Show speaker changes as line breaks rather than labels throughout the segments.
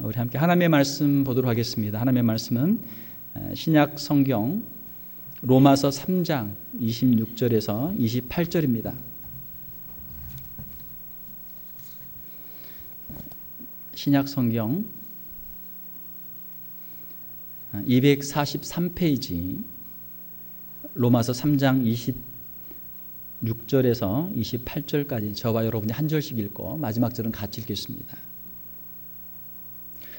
우리 함께 하나님의 말씀 보도록 하겠습니다. 하나님의 말씀은 신약 성경 로마서 3장 26절에서 28절입니다. 신약 성경 243페이지 로마서 3장 26절에서 28절까지 저와 여러분이 한 절씩 읽고 마지막 절은 같이 읽겠습니다.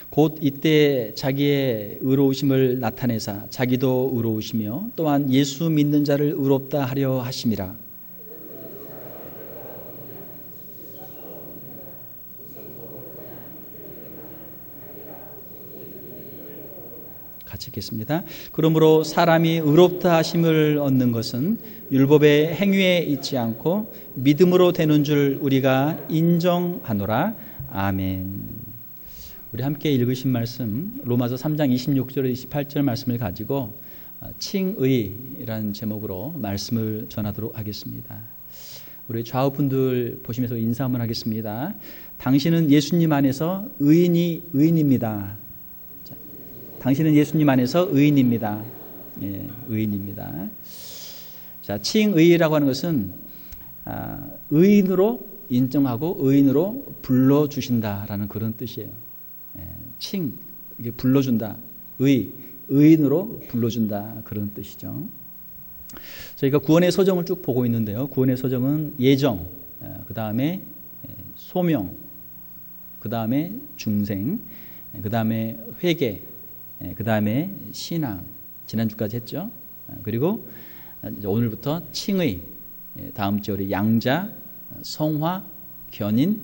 곧 이때 자기의 의로우심을 나타내사 자기도 의로우시며 또한 예수 믿는 자를 의롭다 하려 하심이라. 같이 읽겠습니다. 그러므로 사람이 의롭다 하심을 얻는 것은 율법의 행위에 있지 않고 믿음으로 되는 줄 우리가 인정하노라. 아멘. 우리 함께 읽으신 말씀 로마서 3장 26절 28절 말씀을 가지고 어, 칭의라는 제목으로 말씀을 전하도록 하겠습니다. 우리 좌우분들 보시면서 인사 한번 하겠습니다. 당신은 예수님 안에서 의인이 의인입니다. 자, 당신은 예수님 안에서 의인입니다. 예, 의인입니다. 자, 칭의라고 하는 것은 아, 의인으로 인정하고 의인으로 불러주신다라는 그런 뜻이에요. 예, 칭 이게 불러준다. 의 의인으로 불러준다 그런 뜻이죠. 저희가 구원의 서정을 쭉 보고 있는데요. 구원의 서정은 예정, 예, 그 다음에 예, 소명, 그 다음에 중생, 그 다음에 회개, 그 다음에 신앙. 지난주까지 했죠. 그리고 오늘부터 칭의, 다음 주 우리 양자, 성화, 견인,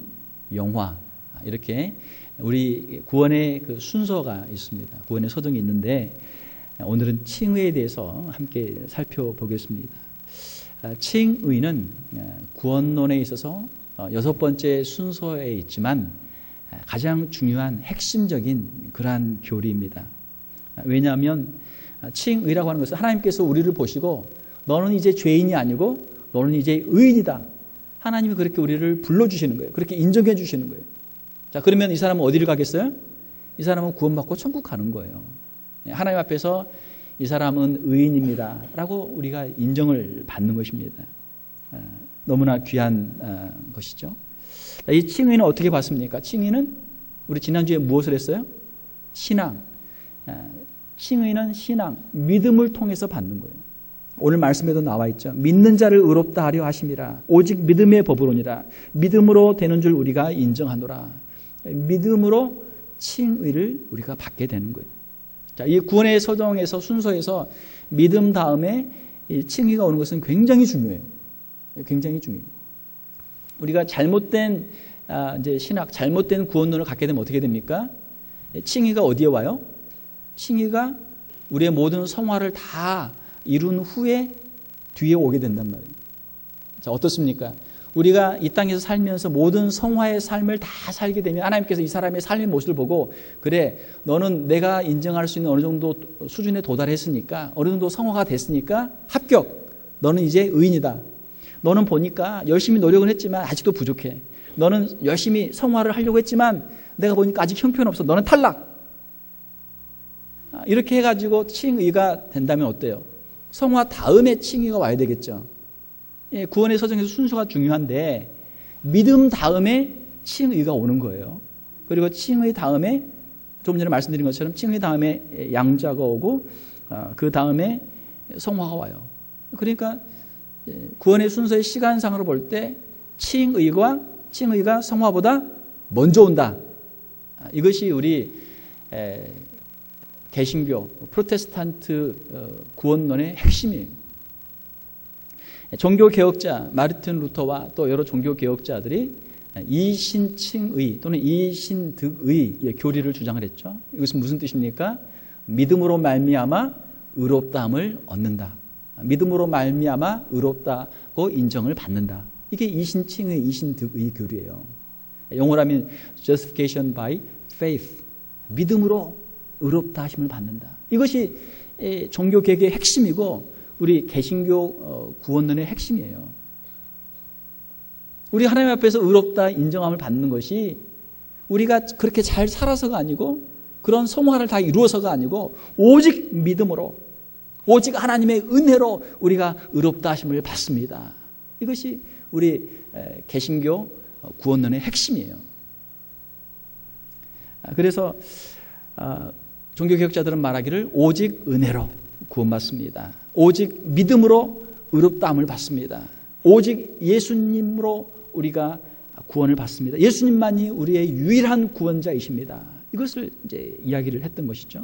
영화 이렇게 우리 구원의 그 순서가 있습니다. 구원의 서정이 있는데 오늘은 칭의에 대해서 함께 살펴보겠습니다. 아, 칭의는 아, 구원론에 있어서 어, 여섯 번째 순서에 있지만 아, 가장 중요한 핵심적인 그러한 교리입니다. 왜냐하면 칭의라고 하는 것은 하나님께서 우리를 보시고 너는 이제 죄인이 아니고 너는 이제 의인이다. 하나님이 그렇게 우리를 불러주시는 거예요. 그렇게 인정해 주시는 거예요. 자, 그러면 이 사람은 어디를 가겠어요? 이 사람은 구원받고 천국 가는 거예요. 예, 하나님 앞에서 이 사람은 의인입니다. 라고 우리가 인정을 받는 것입니다. 아, 너무나 귀한 아, 것이죠. 이 칭의는 어떻게 받습니까? 칭의는 우리 지난주에 무엇을 했어요? 신앙. 아, 칭의는 신앙, 믿음을 통해서 받는 거예요. 오늘 말씀에도 나와 있죠. 믿는 자를 의롭다 하려 하심이라. 오직 믿음의 법으로니라. 믿음으로 되는 줄 우리가 인정하노라. 믿음으로 칭의를 우리가 받게 되는 거예요. 자, 이 구원의 서정에서 순서에서 믿음 다음에 칭의가 오는 것은 굉장히 중요해요. 굉장히 중요해요. 우리가 잘못된 아, 이제 신학, 잘못된 구원론을 갖게 되면 어떻게 됩니까? 칭의가 어디에 와요? 칭의가 우리의 모든 성화를 다 이룬 후에 뒤에 오게 된단 말이에요. 자, 어떻습니까? 우리가 이 땅에서 살면서 모든 성화의 삶을 다 살게 되면 하나님께서 이 사람의 삶의 모습을 보고 그래 너는 내가 인정할 수 있는 어느 정도 수준에 도달했으니까 어느 정도 성화가 됐으니까 합격. 너는 이제 의인이다. 너는 보니까 열심히 노력을 했지만 아직도 부족해. 너는 열심히 성화를 하려고 했지만 내가 보니까 아직 형편없어. 너는 탈락. 아, 이렇게 해가지고 칭의가 된다면 어때요? 성화 다음에 칭의가 와야 되겠죠. 예, 구원의 서정에서 순서가 중요한데 믿음 다음에 칭의가 오는 거예요. 그리고 칭의 다음에 조금 전에 말씀드린 것처럼 칭의 다음에 양자가 오고 어, 그 다음에 성화가 와요. 그러니까 예, 구원의 순서의 시간상으로 볼 때 칭의가 칭의가 성화보다 먼저 온다. 아, 이것이 우리 개신교 프로테스탄트 어, 구원론의 핵심이에요. 종교 개혁자 마르틴 루터와 또 여러 종교 개혁자들이 이신칭의 또는 이신득의 교리를 주장을 했죠. 이것은 무슨 뜻입니까? 믿음으로 말미암아 의롭다함을 얻는다. 믿음으로 말미암아 의롭다고 인정을 받는다. 이게 이신칭의 이신득의 교리예요. 영어로 하면 justification by faith. 믿음으로 의롭다 하심을 받는다. 이것이 종교 개혁의 핵심이고 우리 개신교 어, 구원론의 핵심이에요. 우리 하나님 앞에서 의롭다 인정함을 받는 것이 우리가 그렇게 잘 살아서가 아니고 그런 성화를 다 이루어서가 아니고 오직 믿음으로 오직 하나님의 은혜로 우리가 의롭다 하심을 받습니다. 이것이 우리 개신교 구원론의 핵심이에요. 아, 그래서 아, 종교개혁자들은 말하기를 오직 은혜로 구원받습니다. 오직 믿음으로 의롭다함을 받습니다. 오직 예수님으로 우리가 구원을 받습니다. 예수님만이 우리의 유일한 구원자이십니다. 이것을 이제 이야기를 했던 것이죠.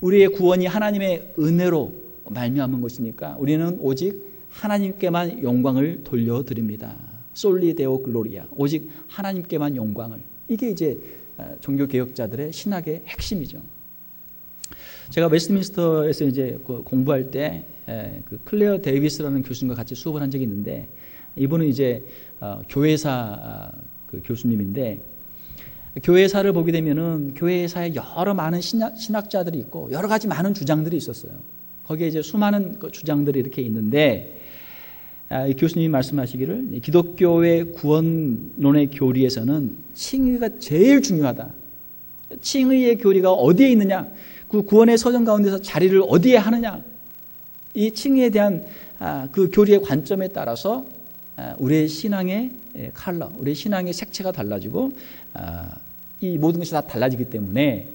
우리의 구원이 하나님의 은혜로 말미암은 것이니까 우리는 오직 하나님께만 영광을 돌려드립니다. 솔리 데오 글로리아. 오직 하나님께만 영광을. 이게 이제 어, 종교 개혁자들의 신학의 핵심이죠. 제가 웨스트민스터에서 이제 그 공부할 때 그 클레어 데이비스라는 교수님과 같이 수업을 한 적이 있는데 이분은 이제 어, 교회사 아, 그 교수님인데 교회사를 보게 되면은 교회사에 여러 많은 신학, 신학 자들이 있고 여러 가지 많은 주장들이 있었어요. 거기에 이제 수많은 그 주장들이 이렇게 있는데 아, 교수님이 말씀하시기를 기독교의 구원론의 교리에서는 칭의가 제일 중요하다. 칭의의 교리가 어디에 있느냐? 그 구원의 서정 가운데서 자리를 어디에 하느냐? 이 칭의에 대한 아, 그 교리의 관점에 따라서 아, 우리의 신앙의 칼라, 우리의 신앙의 색채가 달라지고 이 모든 것이 다 달라지기 때문에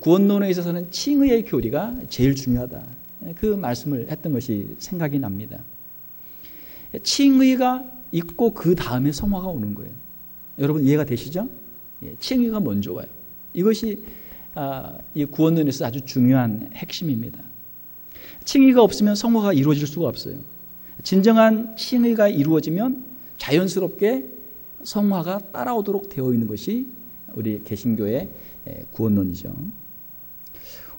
구원론에 있어서는 칭의의 교리가 제일 중요하다. 그 말씀을 했던 것이 생각이 납니다. 칭의가 있고 그 다음에 성화가 오는 거예요. 여러분 이해가 되시죠? 예, 칭의가 먼저 와요. 이것이 아, 이 구원론에서 아주 중요한 핵심입니다. 칭의가 없으면 성화가 이루어질 수가 없어요. 진정한 칭의가 이루어지면 자연스럽게 성화가 따라오도록 되어 있는 것이 우리 개신교의 구원론이죠.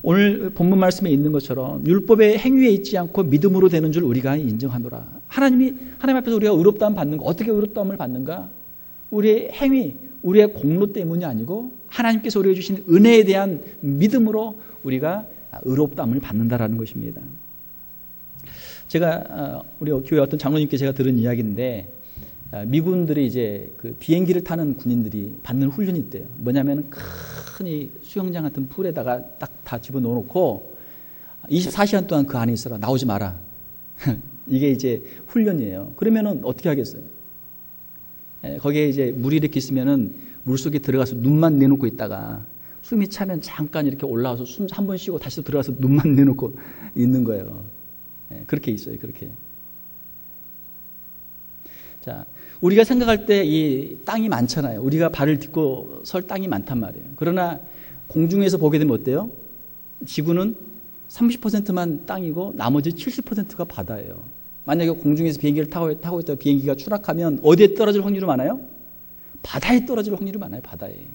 오늘 본문 말씀에 있는 것처럼 율법의 행위에 있지 않고 믿음으로 되는 줄 우리가 인정하노라. 하나님이 하나님 앞에서 우리가 의롭다함 받는 거 어떻게 의롭다함을 받는가? 우리의 행위, 우리의 공로 때문이 아니고 하나님께서 우리에게 주신 은혜에 대한 믿음으로 우리가 의롭다함을 받는다라는 것입니다. 제가 어, 우리 교회 어떤 장로님께 제가 들은 이야기인데 어, 미군들이 이제 그 비행기를 타는 군인들이 받는 훈련이 있대요. 뭐냐면 큰 이 수영장 같은 풀에다가 딱 다 집어넣어 놓고 24시간 동안 그 안에 있어라. 나오지 마라. 이게 이제 훈련이에요. 그러면은 어떻게 하겠어요? 예, 거기에 이제 물이 이렇게 있으면은 물 속에 들어가서 눈만 내놓고 있다가 숨이 차면 잠깐 이렇게 올라와서 숨 한 번 쉬고 다시 들어가서 눈만 내놓고 있는 거예요. 예, 그렇게 있어요. 그렇게. 자, 우리가 생각할 때 이 땅이 많잖아요. 우리가 발을 딛고 설 땅이 많단 말이에요. 그러나 공중에서 보게 되면 어때요? 지구는 30%만 땅이고 나머지 70%가 바다예요. 만약에 공중에서 비행기를 타고, 타고 있다가 비행기가 추락하면 어디에 떨어질 확률이 많아요? 바다에 떨어질 확률이 많아요, 바다에.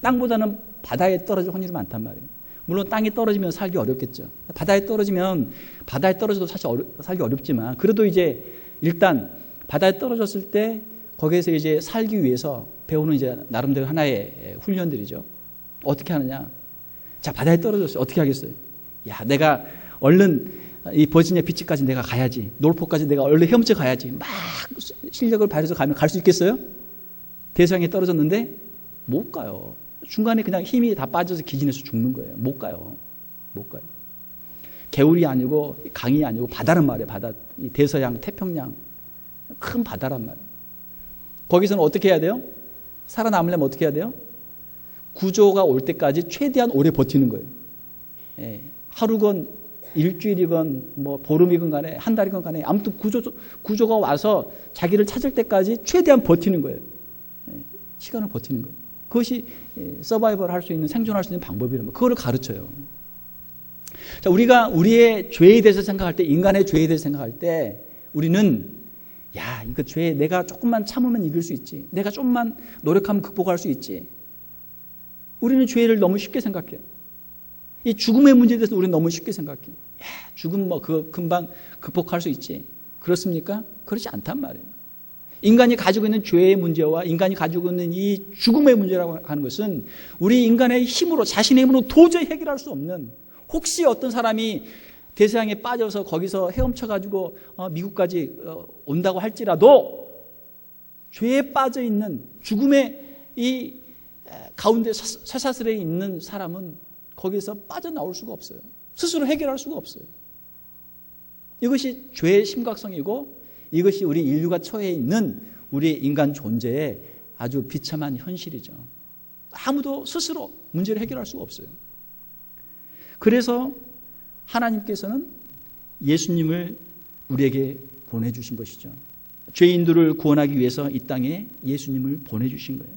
땅보다는 바다에 떨어질 확률이 많단 말이에요. 물론 땅에 떨어지면 살기 어렵겠죠. 바다에 떨어지면 바다에 떨어져도 사실 어려, 살기 어렵지만 그래도 이제 일단 바다에 떨어졌을 때 거기에서 이제 살기 위해서 배우는 이제 나름대로 하나의 훈련들이죠. 어떻게 하느냐? 자, 바다에 떨어졌어요. 어떻게 하겠어요? 야, 내가 얼른 이 버지니아 비치까지 내가 가야지. 놀포까지 내가 얼른 헤엄쳐 가야지. 막 실력을 발휘해서 가면 갈 수 있겠어요? 대상에 떨어졌는데 못 가요. 중간에 그냥 힘이 다 빠져서 기진해서 죽는 거예요. 못 가요. 못 가요. 개울이 아니고 강이 아니고 바다란 말이에요. 바다. 이 대서양, 태평양. 큰 바다란 말이에요. 거기서는 어떻게 해야 돼요? 살아남으려면 어떻게 해야 돼요? 구조가 올 때까지 최대한 오래 버티는 거예요. 예, 하루건 일주일이건 뭐 보름이건 간에 한 달이건 간에 아무튼 구조, 구조가 와서 자기를 찾을 때까지 최대한 버티는 거예요. 예, 시간을 버티는 거예요. 그것이 서바이벌 할 수 있는 생존할 수 있는 방법이라는 거. 그거를 가르쳐요. 자, 우리가 우리의 죄에 대해서 생각할 때, 인간의 죄에 대해서 생각할 때, 우리는 야, 이거 죄 내가 조금만 참으면 이길 수 있지. 내가 좀만 노력하면 극복할 수 있지. 우리는 죄를 너무 쉽게 생각해요. 이 죽음의 문제에 대해서 우리는 너무 쉽게 생각해. 야, 죽음 뭐 그거 금방 극복할 수 있지. 그렇습니까? 그렇지 않단 말이에요. 인간이 가지고 있는 죄의 문제와 인간이 가지고 있는 이 죽음의 문제라고 하는 것은 우리 인간의 힘으로 자신의 힘으로 도저히 해결할 수 없는 혹시 어떤 사람이 대서양에 빠져서 거기서 헤엄쳐 가지고 어, 미국까지 어, 온다고 할지라도 죄에 빠져 있는 죽음의 이 가운데 쇠사슬에 있는 사람은 거기서 빠져나올 수가 없어요. 스스로 해결할 수가 없어요. 이것이 죄의 심각성이고 이것이 우리 인류가 처해 있는 우리 인간 존재의 아주 비참한 현실이죠. 아무도 스스로 문제를 해결할 수가 없어요. 그래서 하나님께서는 예수님을 우리에게 보내주신 것이죠. 죄인들을 구원하기 위해서 이 땅에 예수님을 보내주신 거예요.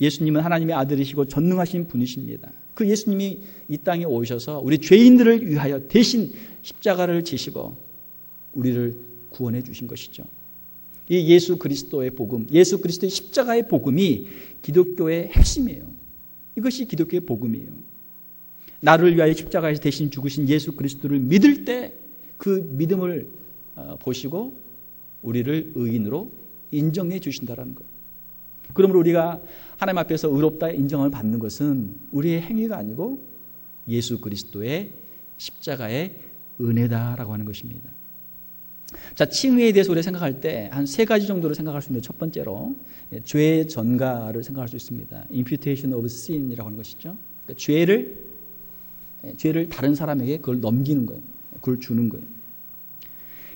예수님은 하나님의 아들이시고 전능하신 분이십니다. 그 예수님이 이 땅에 오셔서 우리 죄인들을 위하여 대신 십자가를 지시고 우리를 구원해 주신 것이죠. 이 예수 그리스도의 복음, 예수 그리스도의 십자가의 복음이 기독교의 핵심이에요. 이것이 기독교의 복음이에요. 나를 위하여 십자가에서 대신 죽으신 예수 그리스도를 믿을 때 그 믿음을 어, 보시고 우리를 의인으로 인정해 주신다라는 거예요. 그러므로 우리가 하나님 앞에서 의롭다 인정을 받는 것은 우리의 행위가 아니고 예수 그리스도의 십자가의 은혜다라고 하는 것입니다. 자, 칭의에 대해서 우리가 생각할 때 한 세 가지 정도로 생각할 수 있는데 첫 번째로 예, 죄의 전가를 생각할 수 있습니다. imputation of sin이라고 하는 것이죠. 그러니까 죄를 예, 죄를 다른 사람에게 그걸 넘기는 거예요. 그걸 주는 거예요.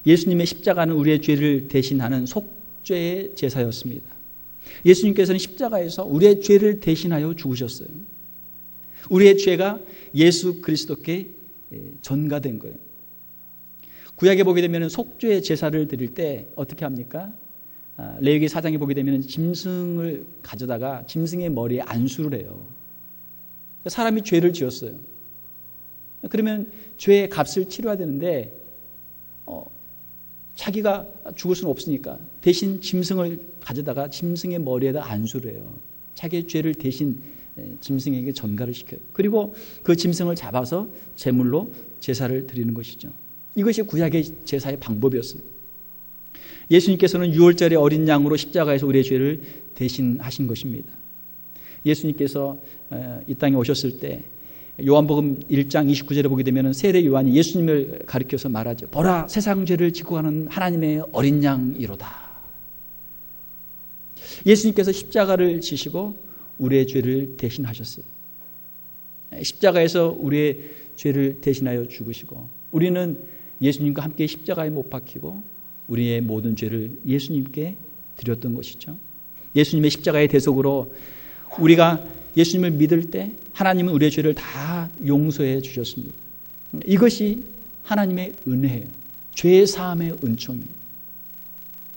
예수님의 십자가는 우리의 죄를 대신하는 속죄의 제사였습니다. 예수님께서는 십자가에서 우리의 죄를 대신하여 죽으셨어요. 우리의 죄가 예수 그리스도께 예, 전가된 거예요. 구약에 보게 되면 속죄 제사를 드릴 때 어떻게 합니까? 아, 레위기 사장에 보게 되면 짐승을 가져다가 짐승의 머리에 안수를 해요. 사람이 죄를 지었어요. 그러면 죄의 값을 치러야 되는데 어, 자기가 죽을 수는 없으니까 대신 짐승을 가져다가 짐승의 머리에다 안수를 해요. 자기의 죄를 대신 짐승에게 전가를 시켜요. 그리고 그 짐승을 잡아서 제물로 제사를 드리는 것이죠. 이것이 구약의 제사의 방법이었어요. 예수님께서는 6월절의 어린 양으로 십자가에서 우리의 죄를 대신 하신 것입니다. 예수님께서 이 땅에 오셨을 때 요한복음 1장 29절에 보게 되면 세례 요한이 예수님을 가리켜서 말하죠. 보라 세상 죄를 지고 가는 하나님의 어린 양이로다. 예수님께서 십자가를 지시고 우리의 죄를 대신하셨어요. 십자가에서 우리의 죄를 대신하여 죽으시고 우리는 예수님과 함께 십자가에 못 박히고 우리의 모든 죄를 예수님께 드렸던 것이죠. 예수님의 십자가의 대속으로 우리가 예수님을 믿을 때 하나님은 우리의 죄를 다 용서해 주셨습니다. 이것이 하나님의 은혜예요. 죄 사함의 은총이에요.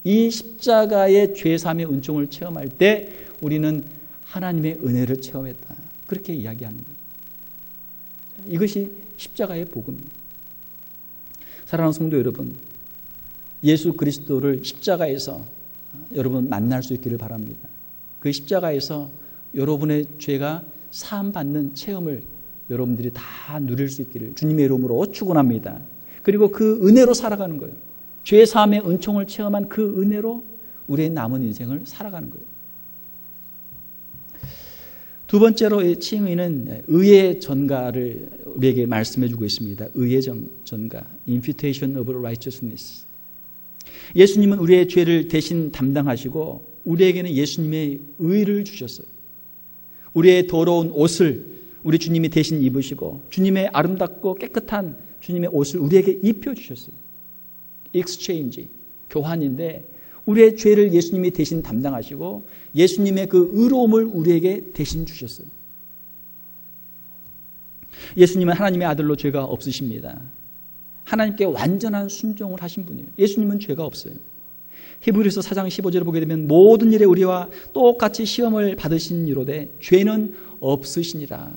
이 십자가의 죄 사함의 은총을 체험할 때 우리는 하나님의 은혜를 체험했다. 그렇게 이야기하는 거예요. 이것이 십자가의 복음이에요. 사랑하는 성도 여러분, 예수 그리스도를 십자가에서 여러분 만날 수 있기를 바랍니다. 그 십자가에서 여러분의 죄가 사함받는 체험을 여러분들이 다 누릴 수 있기를 주님의 이름으로 축원합니다. 그리고 그 은혜로 살아가는 거예요. 죄 사함의 은총을 체험한 그 은혜로 우리의 남은 인생을 살아가는 거예요. 두 번째로 이 칭의는 의의 전가를 우리에게 말씀해 주고 있습니다. 의의 전가, imputation of righteousness. 예수님은 우리의 죄를 대신 담당하시고 우리에게는 예수님의 의를 주셨어요. 우리의 더러운 옷을 우리 주님이 대신 입으시고 주님의 아름답고 깨끗한 주님의 옷을 우리에게 입혀 주셨어요. exchange, 교환인데 우리의 죄를 예수님이 대신 담당하시고 예수님의 그 의로움을 우리에게 대신 주셨어요. 예수님은 하나님의 아들로 죄가 없으십니다. 하나님께 완전한 순종을 하신 분이에요. 예수님은 죄가 없어요. 히브리서 4장 15절을 보게 되면 모든 일에 우리와 똑같이 시험을 받으신 이로되 죄는 없으시니라.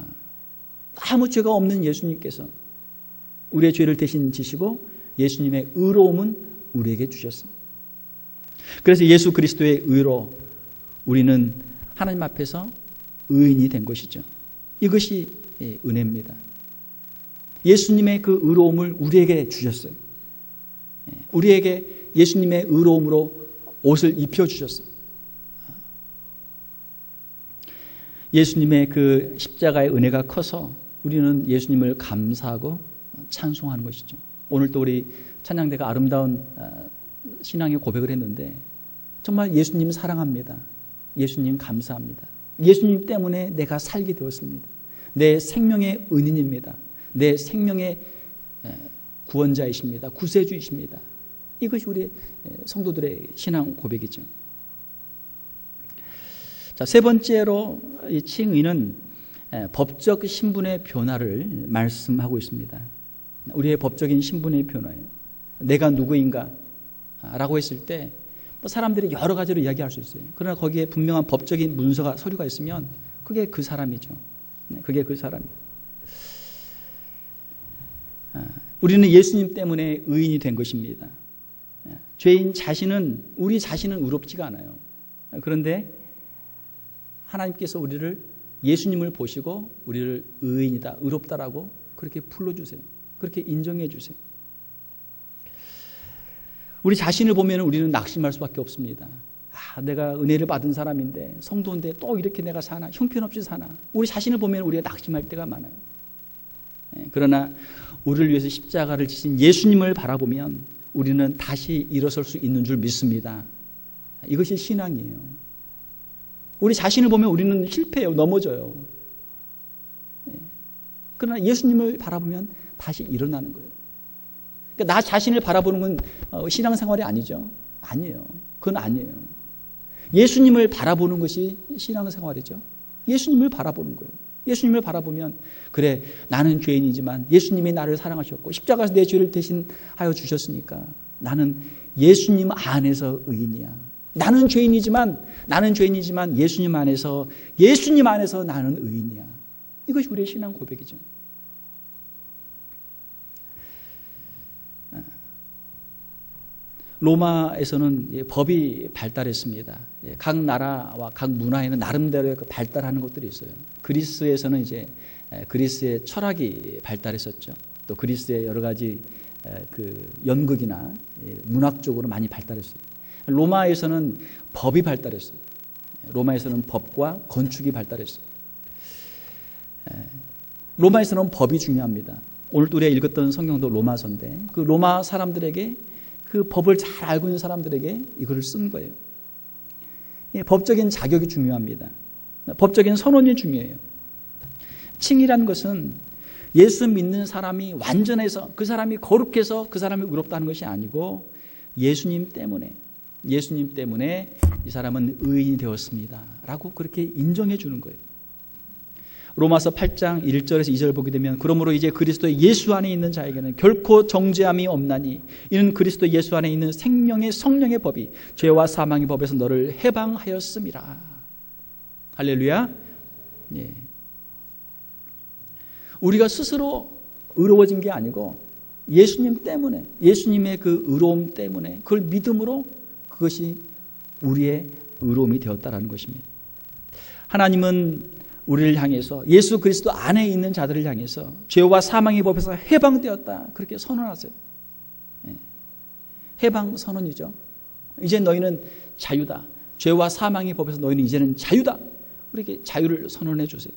아무 죄가 없는 예수님께서 우리의 죄를 대신 지시고 예수님의 의로움은 우리에게 주셨습니다. 그래서 예수 그리스도의 의로 우리는 하나님 앞에서 의인이 된 것이죠. 이것이 은혜입니다. 예수님의 그 의로움을 우리에게 주셨어요. 우리에게 예수님의 의로움으로 옷을 입혀주셨어요. 예수님의 그 십자가의 은혜가 커서 우리는 예수님을 감사하고 찬송하는 것이죠. 오늘 또 우리 찬양대가 아름다운 신앙의 고백을 했는데 정말 예수님 사랑합니다. 예수님 감사합니다. 예수님 때문에 내가 살게 되었습니다. 내 생명의 은인입니다. 내 생명의 구원자이십니다. 구세주이십니다. 이것이 우리 성도들의 신앙 고백이죠. 자, 세 번째로 이 칭의는 법적 신분의 변화를 말씀하고 있습니다. 우리의 법적인 신분의 변화예요. 내가 누구인가? 라고 했을 때뭐 사람들이 여러 가지로 이야기할 수 있어요. 그러나 거기에 분명한 법적인 문서가 서류가 있으면 그게 그 사람이죠. 네, 그게 그 사람이에요. 아, 우리는 예수님 때문에 의인이 된 것입니다. 아, 죄인 자신은 우리 자신은 의롭지가 않아요. 그런데 하나님께서 우리를 예수님을 보시고 우리를 의인이다, 의롭다라고 그렇게 불러주세요. 그렇게 인정해 주세요. 우리 자신을 보면 우리는 낙심할 수밖에 없습니다. 아, 내가 은혜를 받은 사람인데, 성도인데 또 이렇게 내가 사나, 형편없이 사나. 우리 자신을 보면 우리가 낙심할 때가 많아요. 예, 그러나 우리를 위해서 십자가를 지신 예수님을 바라보면 우리는 다시 일어설 수 있는 줄 믿습니다. 이것이 신앙이에요. 우리 자신을 보면 우리는 실패해요. 넘어져요. 예. 그러나 예수님을 바라보면 다시 일어나는 거예요. 그러니까 나 자신을 바라보는 건 어, 신앙생활이 아니죠. 아니에요. 그건 아니에요. 예수님을 바라보는 것이 신앙생활이죠. 예수님을 바라보는 거예요. 예수님을 바라보면 그래 나는 죄인이지만 예수님이 나를 사랑하셨고 십자가에서 내 죄를 대신하여 주셨으니까 나는 예수님 안에서 의인이야. 나는 죄인이지만 나는 죄인이지만 예수님 안에서 예수님 안에서 나는 의인이야. 이것이 우리의 신앙 고백이죠. 로마에서는 법이 발달했습니다. 예, 각 나라와 각 문화에는 나름대로의 그 발달하는 것들이 있어요. 그리스에서는 이제 그리스의 철학이 발달했었죠. 또 그리스의 여러 가지 그 연극이나 예, 문학적으로 많이 발달했어요. 로마에서는 법이 발달했어요. 로마에서는 법과 건축이 발달했어요. 로마에서는 법이 중요합니다. 오늘 우리가 읽었던 성경도 로마서인데 그 로마 사람들에게 그 법을 잘 알고 있는 사람들에게 이거를 쓴 거예요. 법적인 자격이 중요합니다. 법적인 선언이 중요해요. 칭이라는 것은 예수 믿는 사람이 완전해서 그 사람이 거룩해서 그 사람이 의롭다는 것이 아니고 예수님 때문에 예수님 때문에 이 사람은 의인이 되었습니다. 라고 그렇게 인정해 주는 거예요. 로마서 8장 1절에서 2절 보게 되면 그러므로 이제 그리스도 예수 안에 있는 자에게는 결코 정죄함이 없나니 이는 그리스도 예수 안에 있는 생명의 성령의 법이 죄와 사망의 법에서 너를 해방하였음이라. 할렐루야. 예. 우리가 스스로 의로워진 게 아니고 예수님 때문에 예수님의 그 의로움 때문에 그걸 믿음으로 그것이 우리의 의로움이 되었다라는 것입니다. 하나님은 우리를 향해서 예수 그리스도 안에 있는 자들을 향해서 죄와 사망의 법에서 해방되었다. 그렇게 선언하세요. 예. 해방 선언이죠. 이제 너희는 자유다. 죄와 사망의 법에서 너희는 이제는 자유다. 그렇게 자유를 선언해 주세요.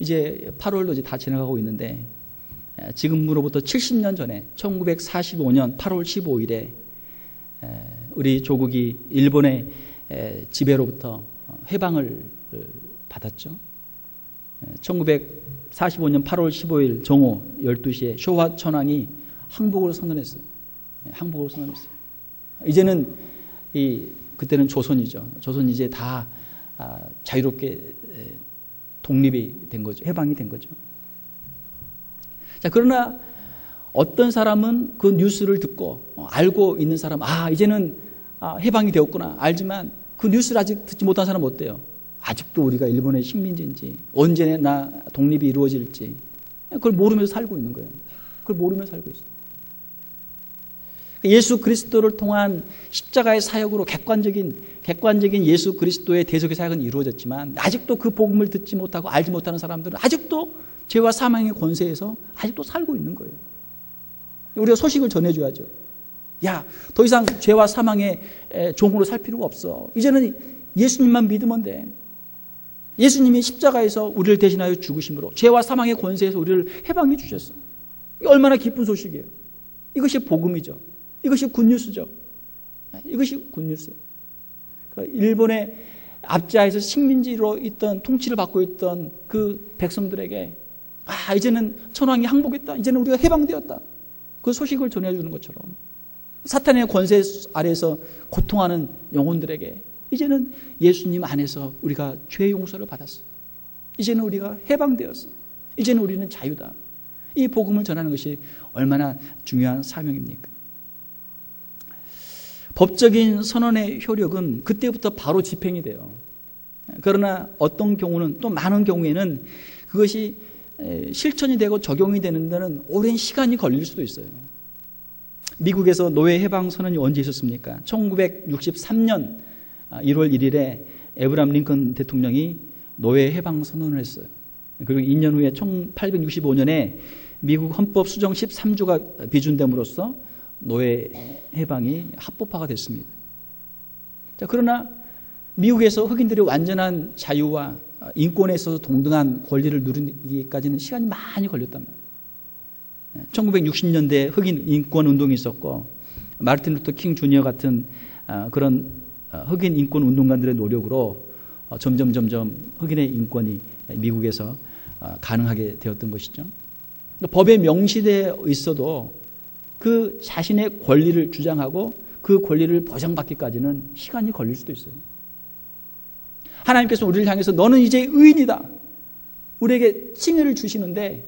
이제 8월도 이제 다 지나가고 있는데 예, 지금으로부터 70년 전에 1945년 8월 15일에 우리 조국이 일본의 지배로부터 해방을 받았죠. 1945년 8월 15일 정오 12시에 쇼와 천황이 항복을 선언했어요. 예, 항복을 선언했어요. 이제는 이 그때는 조선이죠. 조선 이제 다 아, 자유롭게 독립이 된 거죠. 해방이 된 거죠. 자, 그러나 어떤 사람은 그 뉴스를 듣고 어, 알고 있는 사람, 아, 이제는 아, 해방이 되었구나. 알지만 그 뉴스를 아직 듣지 못한 사람은 어때요? 아직도 우리가 일본의 식민지인지 언제나 독립이 이루어질지 그걸 모르면서 살고 있는 거예요. 그걸 모르면서 살고 있어요. 예수 그리스도를 통한 십자가의 사역으로 객관적인 객관적인 예수 그리스도의 대속의 사역은 이루어졌지만 아직도 그 복음을 듣지 못하고 알지 못하는 사람들은 아직도 죄와 사망의 권세에서 아직도 살고 있는 거예요. 우리가 소식을 전해줘야죠. 야, 더 이상 죄와 사망의 종으로 살 필요가 없어. 이제는 예수님만 믿으면 돼. 예수님이 십자가에서 우리를 대신하여 죽으심으로 죄와 사망의 권세에서 우리를 해방해 주셨어. 얼마나 기쁜 소식이에요. 이것이 복음이죠. 이것이 굿뉴스죠. 이것이 굿뉴스예요. 그러니까 일본의 압자에서 식민지로 있던 통치를 받고 있던 그 백성들에게 아 이제는 천황이 항복했다. 이제는 우리가 해방되었다. 그 소식을 전해주는 것처럼 사탄의 권세 아래에서 고통하는 영혼들에게 이제는 예수님 안에서 우리가 죄 용서를 받았어. 이제는 우리가 해방되었어. 이제는 우리는 자유다. 이 복음을 전하는 것이 얼마나 중요한 사명입니까? 법적인 선언의 효력은 그때부터 바로 집행이 돼요. 그러나 어떤 경우는 또 많은 경우에는 그것이 실천이 되고 적용이 되는 데는 오랜 시간이 걸릴 수도 있어요. 미국에서 노예 해방 선언이 언제 있었습니까? 1963년 1월 1일에 에브람 링컨 대통령이 노예 해방 선언을 했어요. 그리고 2년 후에 1865년에 미국 헌법 수정 13조가 비준됨으로써 노예 해방이 합법화가 됐습니다. 자, 그러나 미국에서 흑인들이 완전한 자유와 인권에 있어서 동등한 권리를 누리기까지는 시간이 많이 걸렸단 말이에요. 1960년대 흑인 인권 운동이 있었고 마르틴 루터 킹 주니어 같은 아, 그런 아, 흑인 인권 운동가들의 노력으로 어, 점점 점점 흑인의 인권이 미국에서 아, 가능하게 되었던 것이죠. 법에 명시되어 있어도 그 자신의 권리를 주장하고 그 권리를 보장받기까지는 시간이 걸릴 수도 있어요. 하나님께서 우리를 향해서 너는 이제 의인이다. 우리에게 칭의를 주시는데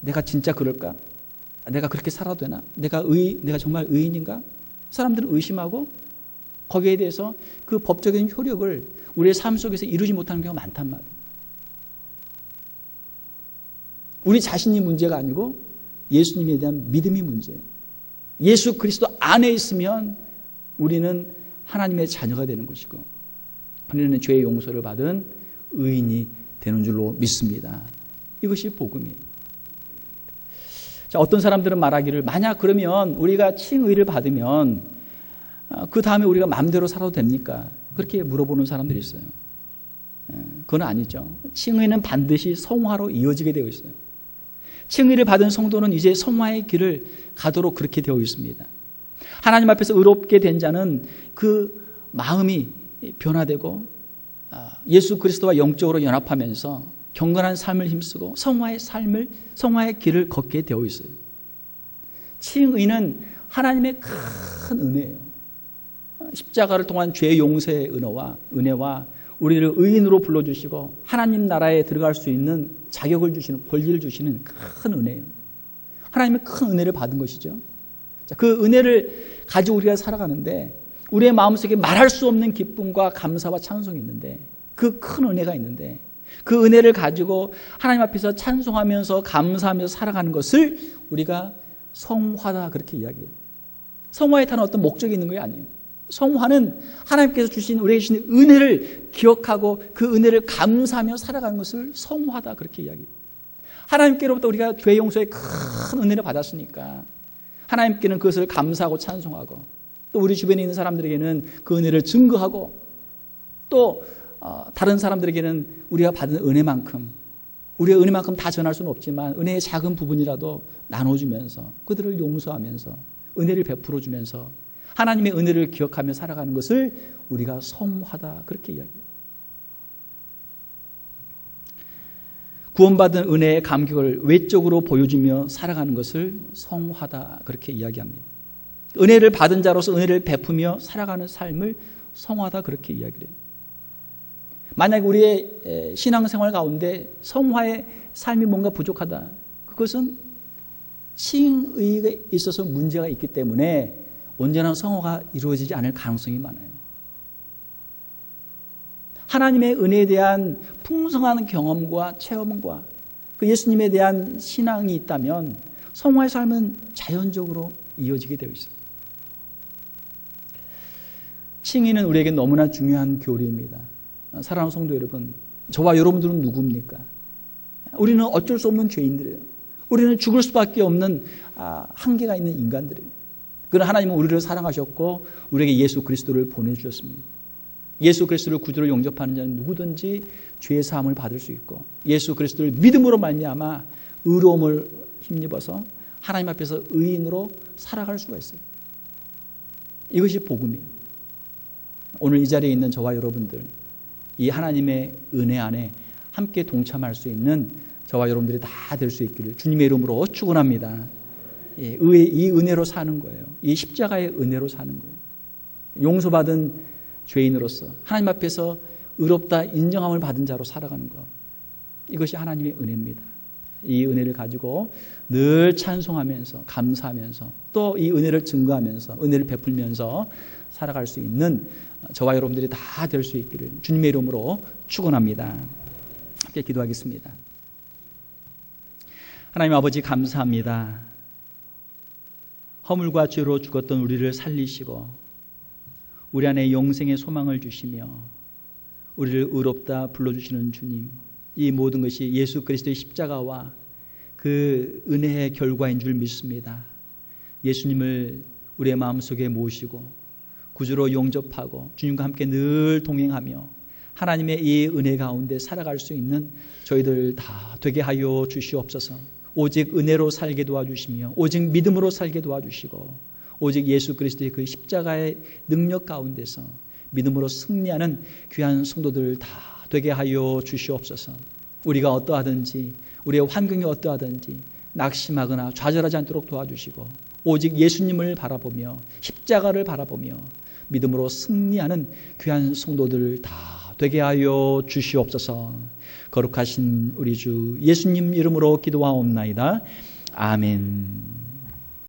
내가 진짜 그럴까? 내가 그렇게 살아도 되나? 내가 의, 내가 정말 의인인가? 사람들은 의심하고 거기에 대해서 그 법적인 효력을 우리의 삶 속에서 이루지 못하는 경우가 많단 말이에요. 우리 자신이 문제가 아니고 예수님에 대한 믿음이 문제예요. 예수 그리스도 안에 있으면 우리는 하나님의 자녀가 되는 것이고 우리는 죄의 용서를 받은 의인이 되는 줄로 믿습니다. 이것이 복음이에요. 자, 어떤 사람들은 말하기를 만약 그러면 우리가 칭의를 받으면 아, 그 다음에 우리가 마음대로 살아도 됩니까? 그렇게 물어보는 사람들이 있어요. 예, 그건 아니죠. 칭의는 반드시 성화로 이어지게 되어 있어요. 칭의를 받은 성도는 이제 성화의 길을 가도록 그렇게 되어 있습니다. 하나님 앞에서 의롭게 된 자는 그 마음이 변화되고 아, 예수 그리스도와 영적으로 연합하면서 경건한 삶을 힘쓰고 성화의 삶을 성화의 길을 걷게 되어 있어요. 칭의는 하나님의 큰 은혜예요. 십자가를 통한 죄 용서의 은혜와 은혜와 우리를 의인으로 불러주시고 하나님 나라에 들어갈 수 있는 자격을 주시는 권리를 주시는 큰 은혜예요. 하나님의 큰 은혜를 받은 것이죠. 그 은혜를 가지고 우리가 살아가는데 우리의 마음속에 말할 수 없는 기쁨과 감사와 찬송이 있는데 그 큰 은혜가 있는데 그 은혜를 가지고 하나님 앞에서 찬송하면서 감사하면서 살아가는 것을 우리가 성화다 그렇게 이야기해요. 성화에 타는 어떤 목적이 있는 게 아니에요. 성화는 하나님께서 주신 우리에게 주신 은혜를 기억하고 그 은혜를 감사하며 살아가는 것을 성화다 그렇게 이야기해요. 하나님께로부터 우리가 죄 용서의 큰 은혜를 받았으니까 하나님께는 그것을 감사하고 찬송하고 또 우리 주변에 있는 사람들에게는 그 은혜를 증거하고 또 어, 다른 사람들에게는 우리가 받은 은혜만큼 우리의 은혜만큼 다 전할 수는 없지만 은혜의 작은 부분이라도 나눠주면서 그들을 용서하면서 은혜를 베풀어 주면서 하나님의 은혜를 기억하며 살아가는 것을 우리가 성화다 그렇게 이야기해요. 구원받은 은혜의 감격을 외적으로 보여주며 살아가는 것을 성화다 그렇게 이야기합니다. 은혜를 받은 자로서 은혜를 베푸며 살아가는 삶을 성화다 그렇게 이야기를 해요. 만약 우리의 신앙생활 가운데 성화의 삶이 뭔가 부족하다. 그것은 칭의에 있어서 문제가 있기 때문에 온전한 성화가 이루어지지 않을 가능성이 많아요. 하나님의 은혜에 대한 풍성한 경험과 체험과 그 예수님에 대한 신앙이 있다면 성화의 삶은 자연적으로 이어지게 되어 있어요. 칭의는 우리에게 너무나 중요한 교리입니다. 사랑하는 성도 여러분, 저와 여러분들은 누굽니까? 우리는 어쩔 수 없는 죄인들이에요. 우리는 죽을 수밖에 없는 아, 한계가 있는 인간들이에요. 그러나 하나님은 우리를 사랑하셨고 우리에게 예수 그리스도를 보내주셨습니다. 예수 그리스도를 구주로 용접하는 자는 누구든지 죄의 사함을 받을 수 있고 예수 그리스도를 믿음으로 말미암아 의로움을 힘입어서 하나님 앞에서 의인으로 살아갈 수가 있어요. 이것이 복음이에요. 오늘 이 자리에 있는 저와 여러분들 이 하나님의 은혜 안에 함께 동참할 수 있는 저와 여러분들이 다 될 수 있기를 주님의 이름으로 축원합니다. 예, 이 은혜로 사는 거예요. 이 십자가의 은혜로 사는 거예요. 용서받은 죄인으로서 하나님 앞에서 의롭다 인정함을 받은 자로 살아가는 것. 이것이 하나님의 은혜입니다. 이 은혜를 가지고 늘 찬송하면서 감사하면서 또 이 은혜를 증거하면서 은혜를 베풀면서 살아갈 수 있는 저와 여러분들이 다 될 수 있기를 주님의 이름으로 축원합니다. 함께 기도하겠습니다. 하나님 아버지 감사합니다. 허물과 죄로 죽었던 우리를 살리시고 우리 안에 영생의 소망을 주시며 우리를 의롭다 불러주시는 주님 이 모든 것이 예수 그리스도의 십자가와 그 은혜의 결과인 줄 믿습니다. 예수님을 우리의 마음속에 모시고 구주로 용접하고 주님과 함께 늘 동행하며 하나님의 이 은혜 가운데 살아갈 수 있는 저희들 다 되게 하여 주시옵소서. 오직 은혜로 살게 도와주시며 오직 믿음으로 살게 도와주시고 오직 예수 그리스도의 그 십자가의 능력 가운데서 믿음으로 승리하는 귀한 성도들 다 되게 하여 주시옵소서. 우리가 어떠하든지 우리의 환경이 어떠하든지 낙심하거나 좌절하지 않도록 도와주시고 오직 예수님을 바라보며 십자가를 바라보며 믿음으로 승리하는 귀한 성도들 다 되게 하여 주시옵소서. 거룩하신 우리 주 예수님 이름으로 기도하옵나이다. 아멘.